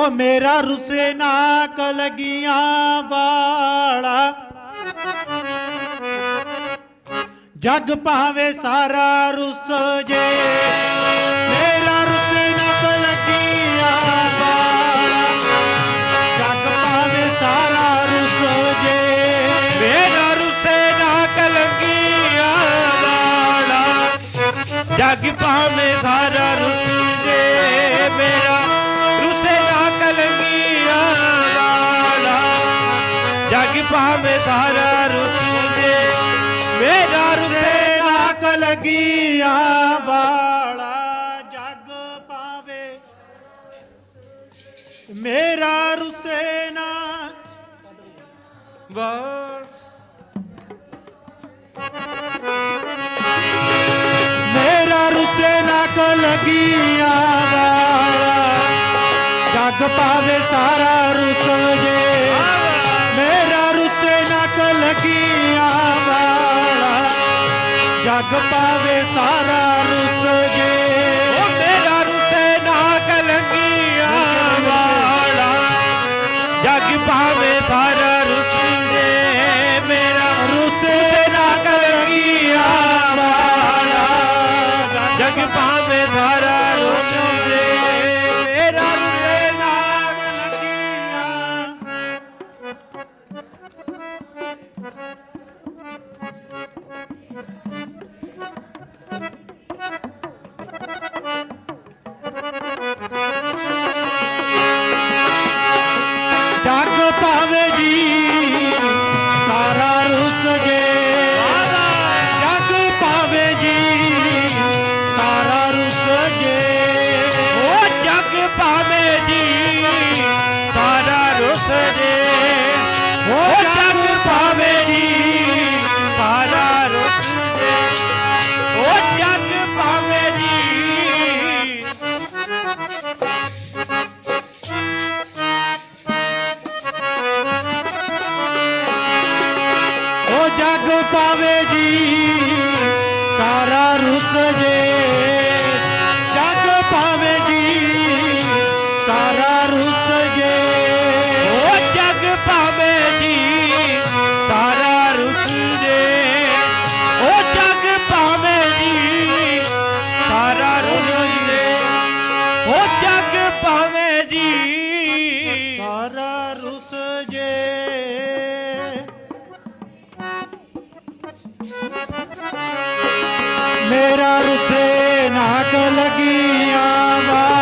ਉਹ ਮੇਰਾ ਰੁਸੇ ਨਾ ਲਗੀਆਂ ਵਾਲਾ। ਜਗ ਭਾਵੇਂ ਸਾਰਾ ਰੁੱਸ ਜੇ, ਮੇਰਾ ਰੁਸੇ ਨਾ ਕਲਗੀਆਂ ਵਾਲਾ। ਜਗ ਭਾਵੇਂ ਸਾਰਾ ਰੁੱਸ ਜੇ, ਮੇਰਾ ਰੁਸੇ ਨਾ ਕਲੰਗੀਆਂ ਵਾਲਾ। ਜਗ ਭਾਵੇਂ ਸਾਰਾ ਰੁੱਸੇ ਮੇਰਾ ਜਗ ਭਾਵੇਂ ਸਾਰਾ ਮੇਰਾ ਰੁਸੇ ਨਾ ਲਗੀਆਂ, ਵਾਲਾ ਜਗ ਪਾਵੇ। ਮੇਰਾ ਰੁਸੇ ਨਾ ਵਾਲ। ਮੇਰਾ ਰੁਸੇ ਨਾ ਕਲਗੀਆਂ ਵਾਲਾ ਜਗ ਪਾਵੇ, ਸਾਰਾ ਰੁਸ ਜੇ ਪਾਵੇ ਸਾਰਾ ਰੁਸ ਜੇ। ਓ ਮੇਰਾ ਰੁਸੇ ਨਾ ਕਲੰਗੀਆਂ ਵਾਲਾ। ਜਗ ਭਾਵੇਂ ਉਹ ਜਗ ਭਾਵੇਂ ਜੀ, ਸਾਰਾ ਰੁੱਸ ਜੇ ਓ ਜਗ ਭਾਵੇਂ ਜੀ ਉਹ ਜੱਗ ਪਾਵੇ ਜੀ ਸਾਰਾ ਰੁਸ ਜੇ ਜੱਗ ਪਾਵੇ ਜੀ, ਸਾਰਾ ਭਾਵੇਂ ਜੀ। ਸਾਰਾ ਰੁਸ ਜੇ। ਮੇਰਾ ਰੁਸੇ ਨਾਕ ਲੱਗੀਆਂ ਵਾਲਾ